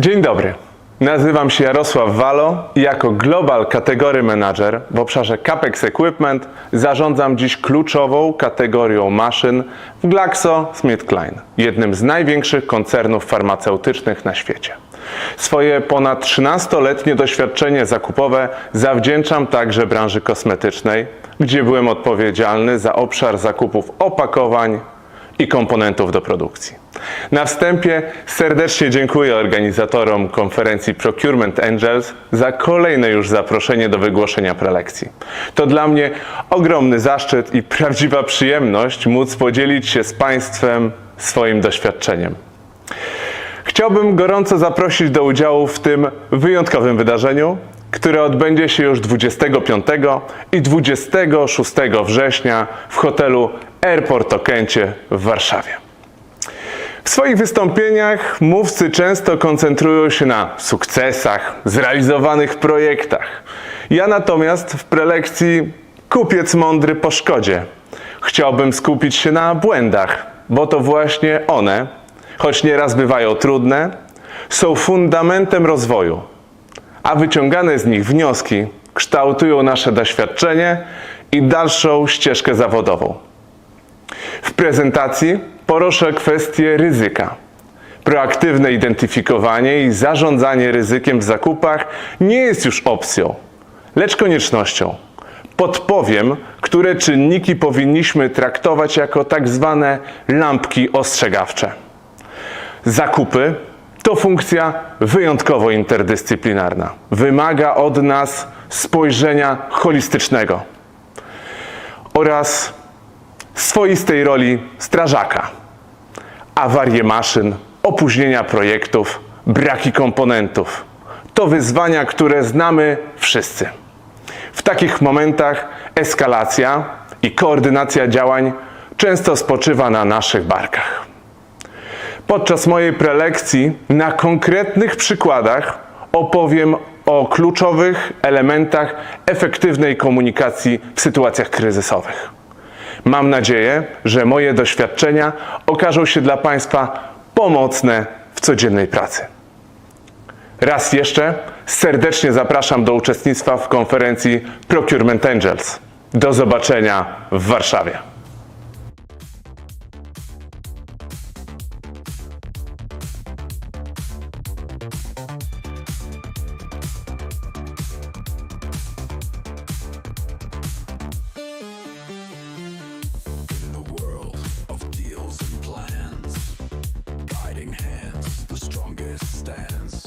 Dzień dobry. Nazywam się Jarosław Walo i jako Global Category Manager w obszarze CAPEX Equipment zarządzam dziś kluczową kategorią maszyn w GlaxoSmithKline, jednym z największych koncernów farmaceutycznych na świecie. Swoje ponad 13-letnie doświadczenie zakupowe zawdzięczam także branży kosmetycznej, gdzie byłem odpowiedzialny za obszar zakupów opakowań, i komponentów do produkcji. Na wstępie serdecznie dziękuję organizatorom konferencji Procurement Angels za kolejne już zaproszenie do wygłoszenia prelekcji. To dla mnie ogromny zaszczyt i prawdziwa przyjemność móc podzielić się z Państwem swoim doświadczeniem. Chciałbym gorąco zaprosić do udziału w tym wyjątkowym wydarzeniu, które odbędzie się już 25 i 26 września w hotelu Airport Okęcie w Warszawie. W swoich wystąpieniach mówcy często koncentrują się na sukcesach, zrealizowanych projektach. Ja natomiast w prelekcji Kupiec mądry po szkodzie chciałbym skupić się na błędach, bo to właśnie one, choć nieraz bywają trudne, są fundamentem rozwoju, a wyciągane z nich wnioski kształtują nasze doświadczenie i dalszą ścieżkę zawodową. W prezentacji poruszę kwestię ryzyka. Proaktywne identyfikowanie i zarządzanie ryzykiem w zakupach nie jest już opcją, lecz koniecznością. Podpowiem, które czynniki powinniśmy traktować jako tak zwane lampki ostrzegawcze. Zakupy to funkcja wyjątkowo interdyscyplinarna. Wymaga od nas spojrzenia holistycznego oraz swoistej roli strażaka. Awarie maszyn, opóźnienia projektów, braki komponentów to wyzwania, które znamy wszyscy. W takich momentach eskalacja i koordynacja działań często spoczywa na naszych barkach. Podczas mojej prelekcji na konkretnych przykładach opowiem o kluczowych elementach efektywnej komunikacji w sytuacjach kryzysowych. Mam nadzieję, że moje doświadczenia okażą się dla Państwa pomocne w codziennej pracy. Raz jeszcze serdecznie zapraszam do uczestnictwa w konferencji Procurement Angels. Do zobaczenia w Warszawie. Stands.